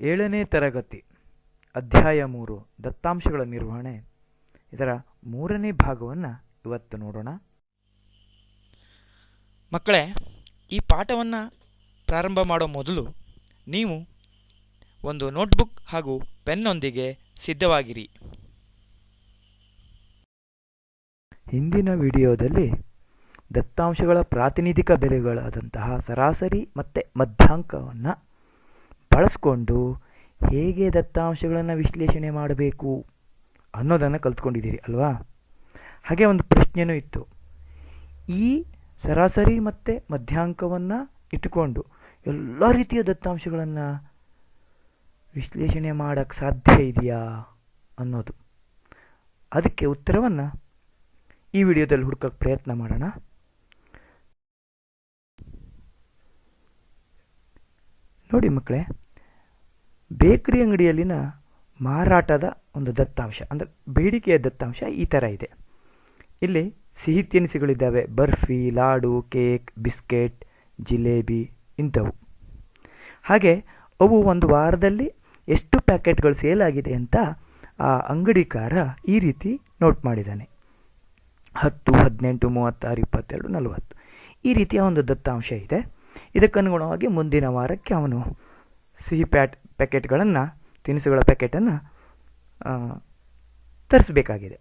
ಏಳನೇ ತರಗತಿ ಅಧ್ಯಾಯ ಮೂರು ದತ್ತಾಂಶಗಳ ನಿರ್ವಹಣೆ. ಇದರ ಮೂರನೇ ಭಾಗವನ್ನು ಇವತ್ತು ನೋಡೋಣ. ಮಕ್ಕಳೇ ಈ ಪಾಠವನ್ನು ಪ್ರಾರಂಭ ಮಾಡೋ ಮೊದಲು ನೀವು ಒಂದು ನೋಟ್ಬುಕ್ ಹಾಗೂ ಪೆನ್ನೊಂದಿಗೆ ಸಿದ್ಧವಾಗಿರಿ. ಹಿಂದಿನ ವಿಡಿಯೋದಲ್ಲಿ ದತ್ತಾಂಶಗಳ ಪ್ರಾತಿನಿಧಿಕ ಬೆಲೆಗಳಾದಂತಹ ಸರಾಸರಿ ಮತ್ತು ಮಧ್ಯಾಂಕವನ್ನು ಬಳಸ್ಕೊಂಡು ಹೇಗೆ ದತ್ತಾಂಶಗಳನ್ನು ವಿಶ್ಲೇಷಣೆ ಮಾಡಬೇಕು ಅನ್ನೋದನ್ನು ಕಲ್ತ್ಕೊಂಡಿದ್ದೀರಿ, ಅಲ್ವಾ? ಹಾಗೆ ಒಂದು ಪ್ರಶ್ನೆಯೂ ಇತ್ತು. ಈ ಸರಾಸರಿ ಮತ್ತು ಮಧ್ಯಾಂಕವನ್ನು ಇಟ್ಟುಕೊಂಡು ಎಲ್ಲ ರೀತಿಯ ದತ್ತಾಂಶಗಳನ್ನು ವಿಶ್ಲೇಷಣೆ ಮಾಡೋಕ್ಕೆ ಸಾಧ್ಯ ಇದೆಯಾ ಅನ್ನೋದು. ಅದಕ್ಕೆ ಉತ್ತರವನ್ನು ಈ ವಿಡಿಯೋದಲ್ಲಿ ಹುಡುಕಕ್ಕೆ ಪ್ರಯತ್ನ ಮಾಡೋಣ. ನೋಡಿ ಮಕ್ಕಳೇ ಬೇಕರಿ ಅಂಗಡಿಯಲ್ಲಿನ ಮಾರಾಟದ ಒಂದು ದತ್ತಾಂಶ, ಅಂದರೆ ಬೇಡಿಕೆಯ ದತ್ತಾಂಶ ಈ ಥರ ಇದೆ. ಇಲ್ಲಿ ಸಿಹಿ ತಿನಿಸುಗಳಿದ್ದಾವೆ, ಬರ್ಫಿ, ಲಾಡು, ಕೇಕ್, ಬಿಸ್ಕೆಟ್, ಜಿಲೇಬಿ ಇಂಥವು. ಹಾಗೆ ಅವು ಒಂದು ವಾರದಲ್ಲಿ ಎಷ್ಟು ಪ್ಯಾಕೆಟ್ಗಳು ಸೇಲ್ ಆಗಿದೆ ಅಂತ ಆ ಅಂಗಡಿಕಾರ ಈ ರೀತಿ ನೋಟ್ ಮಾಡಿದ್ದಾನೆ. ಹತ್ತು, ಹದಿನೆಂಟು, ಮೂವತ್ತಾರು, ಇಪ್ಪತ್ತೆರಡು, ನಲವತ್ತು. ಈ ರೀತಿಯ ಒಂದು ದತ್ತಾಂಶ ಇದೆ. ಇದಕ್ಕನುಗುಣವಾಗಿ ಮುಂದಿನ ವಾರಕ್ಕೆ ಅವನು ಸಿಹಿ ಪ್ಯಾಟ್ ಪ್ಯಾಕೆಟ್ಗಳನ್ನು, ತಿನಿಸುಗಳ ಪ್ಯಾಕೆಟನ್ನು ತರಿಸಬೇಕಾಗಿದೆ.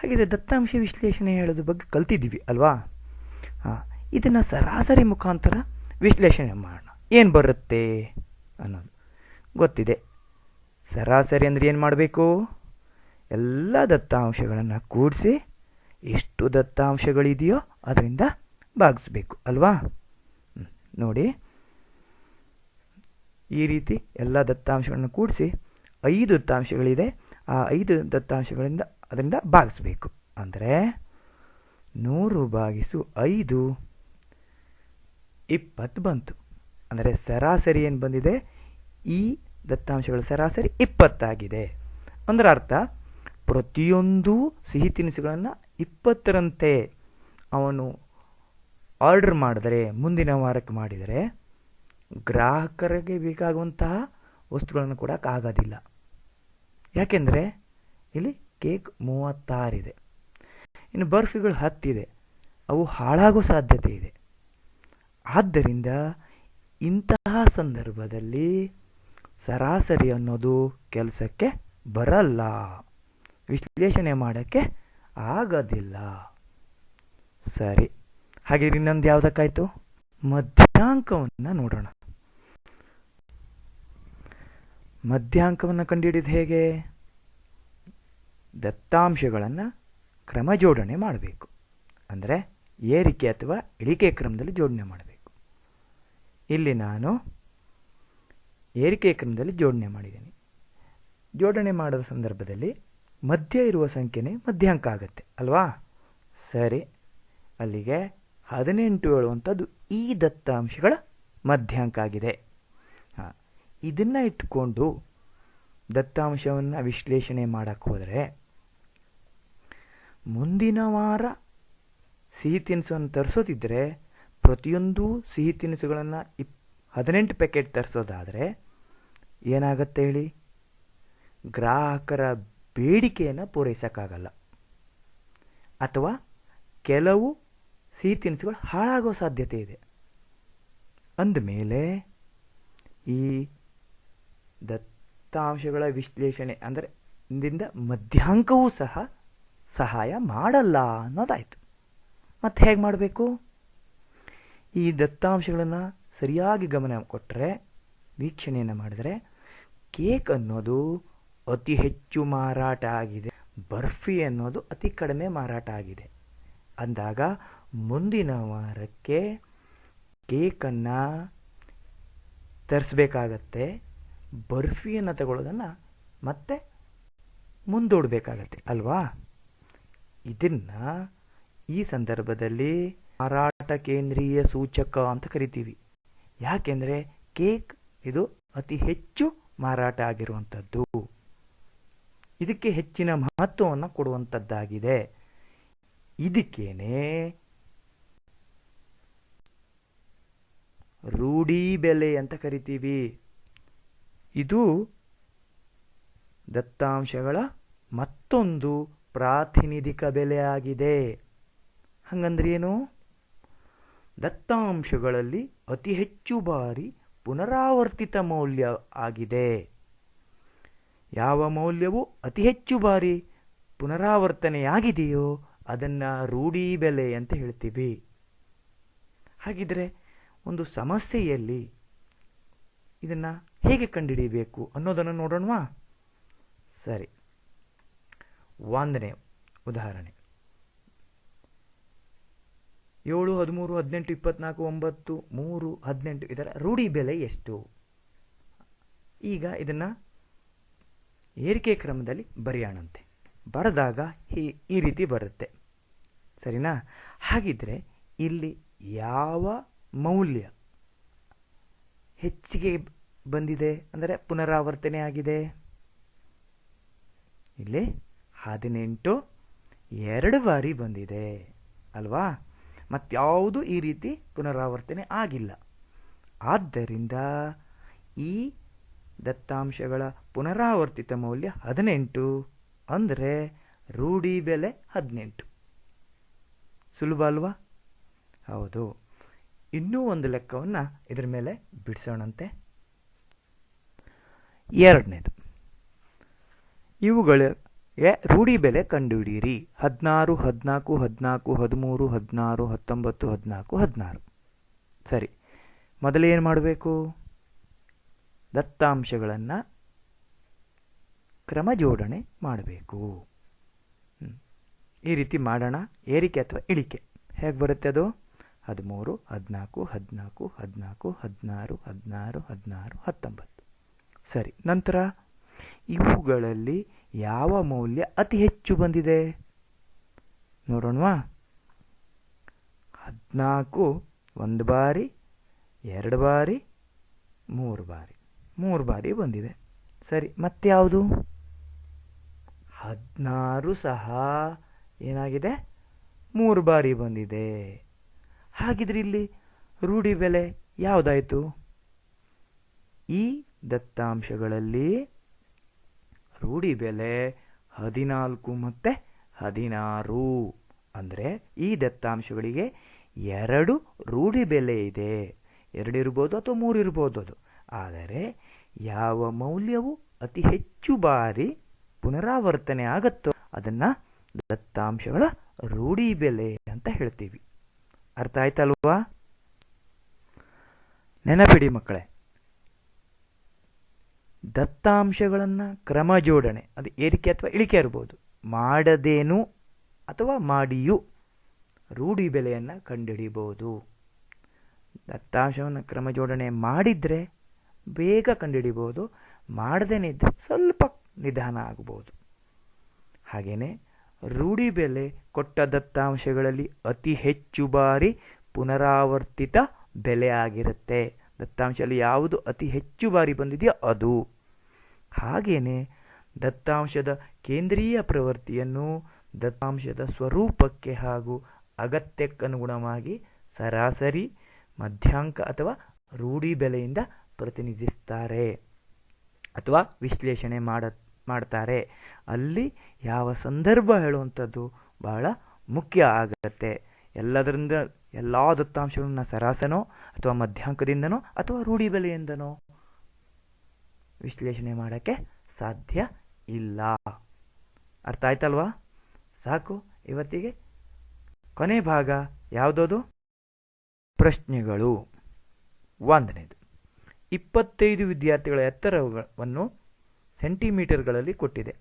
ಹಾಗಿದ್ರೆ ದತ್ತಾಂಶ ವಿಶ್ಲೇಷಣೆ ಹೇಳೋದ್ರ ಬಗ್ಗೆ ಕಲ್ತಿದ್ದೀವಿ ಅಲ್ವಾ? ಹಾಂ, ಇದನ್ನು ಸರಾಸರಿ ಮುಖಾಂತರ ವಿಶ್ಲೇಷಣೆ ಮಾಡೋಣ. ಏನು ಬರುತ್ತೆ ಅನ್ನೋದು. ಗೊತ್ತಿದೆ. ಸರಾಸರಿ ಅಂದರೆ ಏನು ಮಾಡಬೇಕು? ಎಲ್ಲ ದತ್ತಾಂಶಗಳನ್ನು ಕೂಡಿಸಿ ಎಷ್ಟು ದತ್ತಾಂಶಗಳಿದೆಯೋ ಅದರಿಂದ ಭಾಗಿಸ್ಬೇಕು ಅಲ್ವಾ? ನೋಡಿ. ಈ ರೀತಿ ಎಲ್ಲ ದತ್ತಾಂಶಗಳನ್ನು ಕೂಡಿಸಿ ಐದು ದತ್ತಾಂಶಗಳಿದೆ. ಆ ಐದು ದತ್ತಾಂಶಗಳಿಂದ ಅದರಿಂದ ಭಾಗಿಸಬೇಕು. ಅಂದರೆ ನೂರು ಭಾಗಿಸು ಐದು ಇಪ್ಪತ್ತು ಬಂತು. ಅಂದರೆ ಸರಾಸರಿ ಏನು ಬಂದಿದೆ? ಈ ದತ್ತಾಂಶಗಳ ಸರಾಸರಿ ಇಪ್ಪತ್ತಾಗಿದೆ. ಅದರ ಅರ್ಥ, ಪ್ರತಿಯೊಂದು ಸಿಹಿ ತಿನಿಸುಗಳನ್ನು ಇಪ್ಪತ್ತರಂತೆ ಅವನು ಆರ್ಡರ್ ಮಾಡಿದರೆ, ಮುಂದಿನ ವಾರಕ್ಕೆ ಮಾಡಿದರೆ ಗ್ರಾಹಕರಿಗೆ ಬೇಕಾಗುವಂತಹ ವಸ್ತುಗಳನ್ನು ಕೊಡೋಕ್ಕಾಗೋದಿಲ್ಲ ಯಾಕೆಂದರೆ ಇಲ್ಲಿ ಕೇಕ್ ಮೂವತ್ತಾರಿದೆ. ಇನ್ನು ಬರ್ಫಿಗಳು ಹತ್ತಿದೆ. ಅವು ಹಾಳಾಗೋ ಸಾಧ್ಯತೆ ಇದೆ. ಆದ್ದರಿಂದ ಇಂತಹ ಸಂದರ್ಭದಲ್ಲಿ ಸರಾಸರಿ ಅನ್ನೋದು ಕೆಲಸಕ್ಕೆ ಬರಲ್ಲ. ವಿಶ್ಲೇಷಣೆ ಮಾಡೋಕ್ಕೆ ಆಗೋದಿಲ್ಲ. ಸರಿ. ಹಾಗೆ ಇನ್ನೊಂದು ಯಾವುದಕ್ಕಾಯಿತು? ಮಧ್ಯಾಂಕವನ್ನು ನೋಡೋಣ. ಮಧ್ಯಾಂಕವನ್ನು ಕಂಡುಹಿಡಿದು ಹೇಗೆ? ದತ್ತಾಂಶಗಳನ್ನು ಕ್ರಮ ಜೋಡಣೆ ಮಾಡಬೇಕು. ಅಂದರೆ ಏರಿಕೆ ಅಥವಾ ಇಳಿಕೆ ಕ್ರಮದಲ್ಲಿ ಜೋಡಣೆ ಮಾಡಬೇಕು. ಇಲ್ಲಿ ನಾನು ಏರಿಕೆ ಕ್ರಮದಲ್ಲಿ ಜೋಡಣೆ ಮಾಡಿದ್ದೀನಿ. ಜೋಡಣೆ ಮಾಡದ ಸಂದರ್ಭದಲ್ಲಿ ಮಧ್ಯ ಇರುವ ಸಂಖ್ಯೆನೇ ಮಧ್ಯಾಂಕ ಆಗುತ್ತೆ, ಅಲ್ವಾ? ಸರಿ, ಅಲ್ಲಿಗೆ ಹದಿನೆಂಟು ಹೇಳುವಂಥದ್ದು ಈ ದತ್ತಾಂಶಗಳ ಮಧ್ಯಾಂಕ ಆಗಿದೆ. ಇದನ್ನು ಇಟ್ಕೊಂಡು ದತ್ತಾಂಶವನ್ನು ವಿಶ್ಲೇಷಣೆ ಮಾಡಕ್ಕೆ ಹೋದರೆ ಮುಂದಿನ ವಾರ ಸಿಹಿ ತಿನಿಸನ್ನು ತರಿಸೋದಿದ್ದರೆ ಪ್ರತಿಯೊಂದು ಸಿಹಿ ತಿನಿಸುಗಳನ್ನು ಇಪ್, ಹದಿನೆಂಟು ಪ್ಯಾಕೆಟ್ ತರಿಸೋದಾದರೆ ಏನಾಗತ್ತೆ ಹೇಳಿ? ಗ್ರಾಹಕರ ಬೇಡಿಕೆಯನ್ನು ಪೂರೈಸೋಕ್ಕಾಗಲ್ಲ. ಅಥವಾ ಕೆಲವು ಸಿಹಿ ತಿನಿಸುಗಳು ಹಾಳಾಗೋ ಸಾಧ್ಯತೆ ಇದೆ. ಅಂದಮೇಲೆ ಈ ದತ್ತಾಂಶಗಳ ವಿಶ್ಲೇಷಣೆ ಅಂದರೆ ಇಂದಿಂದ ಮಧ್ಯಾಂಕವೂ ಸಹ ಸಹಾಯ ಮಾಡಲ್ಲ ಅನ್ನೋದಾಯಿತು. ಮತ್ತೆ ಹೇಗೆ ಮಾಡಬೇಕು? ಈ ದತ್ತಾಂಶಗಳನ್ನು ಸರಿಯಾಗಿ ಗಮನ ಕೊಟ್ಟರೆ ವೀಕ್ಷಣೆಯನ್ನು ಮಾಡಿದರೆ ಕೇಕ್ ಅನ್ನೋದು ಅತಿ ಹೆಚ್ಚು ಮಾರಾಟ ಆಗಿದೆ. ಬರ್ಫಿ ಅನ್ನೋದು ಅತಿ ಕಡಿಮೆ ಮಾರಾಟ ಆಗಿದೆ. ಅಂದಾಗ ಮುಂದಿನ ವಾರಕ್ಕೆ ಕೇಕನ್ನು ತರಿಸ್ಬೇಕಾಗತ್ತೆ. ಬರ್ಫಿಯನ್ನು ತಗೊಳ್ಳೋದನ್ನು ಮತ್ತೆ ಮುಂದೂಡಬೇಕಾಗತ್ತೆ, ಅಲ್ವಾ? ಇದನ್ನು ಈ ಸಂದರ್ಭದಲ್ಲಿ ಮಾರಾಟ ಕೇಂದ್ರೀಯ ಸೂಚಕ ಅಂತ ಕರಿತೀವಿ. ಯಾಕೆಂದರೆ ಕೇಕ್ ಇದು ಅತಿ ಹೆಚ್ಚು ಮಾರಾಟ ಆಗಿರುವಂಥದ್ದು. ಇದಕ್ಕೆ ಹೆಚ್ಚಿನ ಮಹತ್ವವನ್ನು ಕೊಡುವಂಥದ್ದಾಗಿದೆ. ಇದಕ್ಕೇನೆ ರೂಢಿ ಬೆಲೆ ಅಂತ ಕರಿತೀವಿ. ಇದು ದತ್ತಾಂಶಗಳ ಮತ್ತೊಂದು ಪ್ರಾತಿನಿಧಿಕ ಬೆಲೆಯಾಗಿದೆ ಹಂಗಂದ್ರೆ ಏನು? ದತ್ತಾಂಶಗಳಲ್ಲಿ ಅತಿ ಹೆಚ್ಚು ಬಾರಿ ಪುನರಾವರ್ತಿತ ಮೌಲ್ಯ ಆಗಿದೆ. ಯಾವ ಮೌಲ್ಯವು ಅತಿ ಹೆಚ್ಚು ಬಾರಿ ಪುನರಾವರ್ತನೆಯಾಗಿದೆಯೋ ಅದನ್ನು ರೂಢಿ ಬೆಲೆ ಅಂತ ಹೇಳ್ತೀವಿ. ಹಾಗಿದ್ರೆ ಒಂದು ಸಮಸ್ಯೆಯಲ್ಲಿ ಇದನ್ನು ಹೇಗೆ ಕಂಡುಹಿಡಿಯಬೇಕು ಅನ್ನೋದನ್ನು ನೋಡೋಣವಾ? ಸರಿ. ಒಂದನೇ ಉದಾಹರಣೆ. ಏಳು, ಹದಿಮೂರು, ಹದಿನೆಂಟು, ಇಪ್ಪತ್ನಾಲ್ಕು, ಒಂಬತ್ತು, ಮೂರು, ಹದಿನೆಂಟು ಇದರ ರೂಢಿ ಬೆಲೆ ಎಷ್ಟು? ಈಗ ಇದನ್ನು ಏರಿಕೆ ಕ್ರಮದಲ್ಲಿ ಬರೆಯೋಣಂತೆ. ಬರೆದಾಗ ಈ ಈ ರೀತಿ ಬರುತ್ತೆ. ಸರಿನಾ? ಹಾಗಿದ್ರೆ ಇಲ್ಲಿ ಯಾವ ಮೌಲ್ಯ ಹೆಚ್ಚಿಗೆ ಬಂದಿದೆ. ಅಂದರೆ ಪುನರಾವರ್ತನೆ ಆಗಿದೆ. ಇಲ್ಲಿ ಹದಿನೆಂಟು, ಎರಡು ಬಾರಿ ಬಂದಿದೆ. ಅಲ್ವಾ? ಮತ್ಯಾವುದು ಈ ರೀತಿ ಪುನರಾವರ್ತನೆ ಆಗಿಲ್ಲ. ಆದ್ದರಿಂದ ಈ ದತ್ತಾಂಶಗಳ ಪುನರಾವರ್ತಿತ ಮೌಲ್ಯ ಹದಿನೆಂಟು, ಅಂದರೆ ರೂಢಿ ಬೆಲೆ ಹದಿನೆಂಟು. ಸುಲಭ ಅಲ್ವಾ? ಹೌದು. ಇನ್ನೂ ಒಂದು ಲೆಕ್ಕವನ್ನು ಇದರ ಮೇಲೆ ಬಿಡಿಸೋಣಂತೆ. ಎರಡನೇದು. ಇವುಗಳಿಗೆ ರೂಢಿ ಬೆಲೆ ಕಂಡುಹಿಡಿಯಿರಿ. ಹದಿನಾರು ಹದಿನಾಲ್ಕು ಹದಿನಾಲ್ಕು ಹದಿಮೂರು, ಹದಿನಾರು, ಹತ್ತೊಂಬತ್ತು ಹದಿನಾಲ್ಕು ಹದಿನಾರು. ಸರಿ ಮೊದಲೇನು ಮಾಡಬೇಕು? ದತ್ತಾಂಶಗಳನ್ನು ಕ್ರಮ ಜೋಡಣೆ ಮಾಡಬೇಕು. ಈ ರೀತಿ ಮಾಡೋಣ. ಏರಿಕೆ ಅಥವಾ ಇಳಿಕೆ. ಹೇಗೆ ಬರುತ್ತೆ ಅದು? ಹದಿಮೂರು ಹದಿನಾಲ್ಕು ಹದಿನಾಲ್ಕು ಹದಿನಾಲ್ಕು ಹದಿನಾರು ಹದಿನಾರು ಹದಿನಾರು, ಹತ್ತೊಂಬತ್ತು. ಸರಿ, ನಂತರ ಇವುಗಳಲ್ಲಿ ಯಾವ ಮೌಲ್ಯ ಅತಿ ಹೆಚ್ಚು ಬಂದಿದೆ? ನೋಡೋಣವಾ? ಹದಿನಾಲ್ಕು, ಒಂದು ಬಾರಿ, ಎರಡು ಬಾರಿ, ಮೂರು ಬಾರಿ ಮೂರು ಬಾರಿ ಬಂದಿದೆ. ಸರಿ ಮತ್ತೆ ಯಾವುದು ಹದಿನಾರು ಸಹ ಏನಾಗಿದೆ? ಮೂರು ಬಾರಿ ಬಂದಿದೆ. ಹಾಗಿದ್ರೆ ಇಲ್ಲಿ ರೂಢಿ ಬೆಲೆ ಯಾವುದಾಯಿತು? ಈ ದತ್ತಾಂಶಗಳಲ್ಲಿ ರೂಢಿ ಬೆಲೆ ಹದಿನಾಲ್ಕು ಮತ್ತು ಹದಿನಾರು. ಅಂದರೆ ಈ ದತ್ತಾಂಶಗಳಿಗೆ ಎರಡು ರೂಢಿ ಬೆಲೆ ಇದೆ. ಎರಡು ಇರ್ಬೋದು ಅಥವಾ ಮೂರು ಇರ್ಬೋದು ಅದು. ಆದರೆ ಯಾವ ಮೌಲ್ಯವು ಅತಿ ಹೆಚ್ಚು ಬಾರಿ ಪುನರಾವರ್ತನೆ ಆಗುತ್ತೋ ಅದನ್ನು ದತ್ತಾಂಶಗಳ ರೂಢಿ ಬೆಲೆ ಅಂತ ಹೇಳ್ತೀವಿ. ಅರ್ಥ ಆಯ್ತಲ್ವಾ? ನೆನಪಿಡಿ ಮಕ್ಕಳೇ ದತ್ತಾಂಶಗಳನ್ನು ಕ್ರಮ ಜೋಡಣೆ ಅದು ಏರಿಕೆ ಅಥವಾ ಇಳಿಕೆ ಇರ್ಬೋದು. ಮಾಡದೇನು ಅಥವಾ ಮಾಡಿಯೂ ರೂಢಿ ಬೆಲೆಯನ್ನು ಕಂಡುಹಿಡಿಬೋದು. ದತ್ತಾಂಶವನ್ನು ಕ್ರಮ ಜೋಡಣೆ ಮಾಡಿದರೆ ಬೇಗ ಕಂಡುಹಿಡಿಬೋದು ಮಾಡದೇನೆ ಇದ್ದರೆ ಸ್ವಲ್ಪ ನಿಧಾನ ಆಗ್ಬೋದು. ಹಾಗೆಯೇ ರೂಢಿ ಬೆಲೆ ಕೊಟ್ಟ ದತ್ತಾಂಶಗಳಲ್ಲಿ ಅತಿ ಹೆಚ್ಚು ಬಾರಿ ಪುನರಾವರ್ತಿತ ಬೆಲೆ ಆಗಿರುತ್ತೆ. ದತ್ತಾಂಶದಲ್ಲಿ ಯಾವುದು ಅತಿ ಹೆಚ್ಚು ಬಾರಿ ಬಂದಿದೆಯೋ ಅದು. ಹಾಗೆಯೇ ದತ್ತಾಂಶದ ಕೇಂದ್ರೀಯ ಪ್ರವೃತ್ತಿಯನ್ನು ದತ್ತಾಂಶದ ಸ್ವರೂಪಕ್ಕೆ ಹಾಗೂ ಅಗತ್ಯಕ್ಕನುಗುಣವಾಗಿ ಸರಾಸರಿ, ಮಧ್ಯಾಂಕ ಅಥವಾ ರೂಢಿ ಬೆಲೆಯಿಂದ ಪ್ರತಿನಿಧಿಸ್ತಾರೆ ಅಥವಾ ವಿಶ್ಲೇಷಣೆ ಮಾಡ, ಮಾಡ್ತಾರೆ. ಅಲ್ಲಿ ಯಾವ ಸಂದರ್ಭ ಹೇಳುವಂಥದ್ದು ಬಹಳ ಮುಖ್ಯ ಆಗತ್ತೆ. ಎಲ್ಲದರಿಂದ, ಎಲ್ಲ ದತ್ತಾಂಶಗಳನ್ನ ಸರಾಸನೋ ಅಥವಾ ಮಧ್ಯಾಂಕದಿಂದನೋ ಅಥವಾ ರೂಢಿ ಬೆಲೆಯಿಂದನೋ. ವಿಶ್ಲೇಷಣೆ ಮಾಡೋಕ್ಕೆ ಸಾಧ್ಯ ಇಲ್ಲ. ಅರ್ಥ ಆಯ್ತಲ್ವಾ? ಸಾಕು, ಇವತ್ತಿಗೆ ಕೊನೆ ಭಾಗ. ಯಾವುದದು? ಪ್ರಶ್ನೆಗಳು. ಒಂದನೇದು, ಇಪ್ಪತ್ತೈದು ವಿದ್ಯಾರ್ಥಿಗಳ ಎತ್ತರವನ್ನು ಸೆಂಟಿಮೀಟರ್ಗಳಲ್ಲಿ ಕೊಟ್ಟಿದೆ.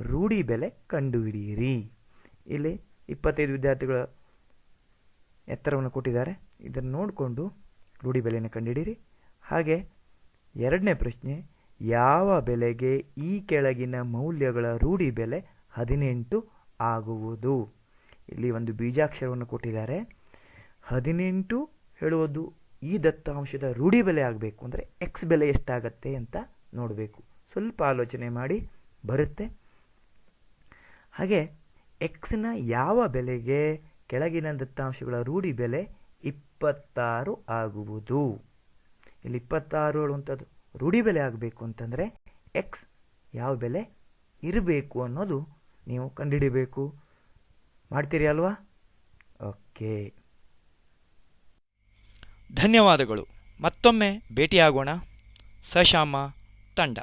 ರೂಢಿ ಬೆಲೆ ಕಂಡುಹಿಡಿಯಿರಿ. ಇಲ್ಲಿ ಇಪ್ಪತ್ತೈದು ವಿದ್ಯಾರ್ಥಿಗಳ ಎತ್ತರವನ್ನು ಕೊಟ್ಟಿದ್ದಾರೆ. ಇದನ್ನು ನೋಡಿಕೊಂಡು ರೂಢಿ ಬೆಲೆಯನ್ನು ಕಂಡುಹಿಡಿಯಿರಿ. ಹಾಗೆ ಎರಡನೇ ಪ್ರಶ್ನೆ ಯಾವ ಬೆಲೆಗೆ ಈ ಕೆಳಗಿನ ಮೌಲ್ಯಗಳ ರೂಢಿ ಬೆಲೆ ಹದಿನೆಂಟು ಆಗುವುದು? ಇಲ್ಲಿ ಒಂದು ಬೀಜಾಕ್ಷರವನ್ನು ಕೊಟ್ಟಿದ್ದಾರೆ. ಹದಿನೆಂಟು ಹೇಳುವುದು ಈ ದತ್ತಾಂಶದ ರೂಢಿ ಬೆಲೆ ಆಗಬೇಕು ಅಂದರೆ ಎಕ್ಸ್ ಬೆಲೆ ಎಷ್ಟಾಗತ್ತೆ ಅಂತ ನೋಡಬೇಕು. ಸ್ವಲ್ಪ ಆಲೋಚನೆ ಮಾಡಿ, ಬರುತ್ತೆ. ಹಾಗೆ ಎಕ್ಸ್ನ ಯಾವ ಬೆಲೆಗೆ ಕೆಳಗಿನ ದತ್ತಾಂಶಗಳ ರೂಢಿ ಬೆಲೆ ಇಪ್ಪತ್ತಾರು ಆಗುವುದು? ಇಲ್ಲಿ ಇಪ್ಪತ್ತಾರು ಹೇಳುವಂಥದ್ದು. ರೂಢಿ ಬೆಲೆ ಆಗಬೇಕು ಅಂತಂದರೆ ಎಕ್ಸ್ ಯಾವ ಬೆಲೆ ಇರಬೇಕು ಅನ್ನೋದು ನೀವು ಕಂಡುಹಿಡಿಬೇಕು. ಮಾಡ್ತೀರಿ ಅಲ್ವಾ? ಓಕೆ. ಧನ್ಯವಾದಗಳು. ಮತ್ತೊಮ್ಮೆ ಭೇಟಿಯಾಗೋಣ. ಸಶಾಮ ತಂಡ.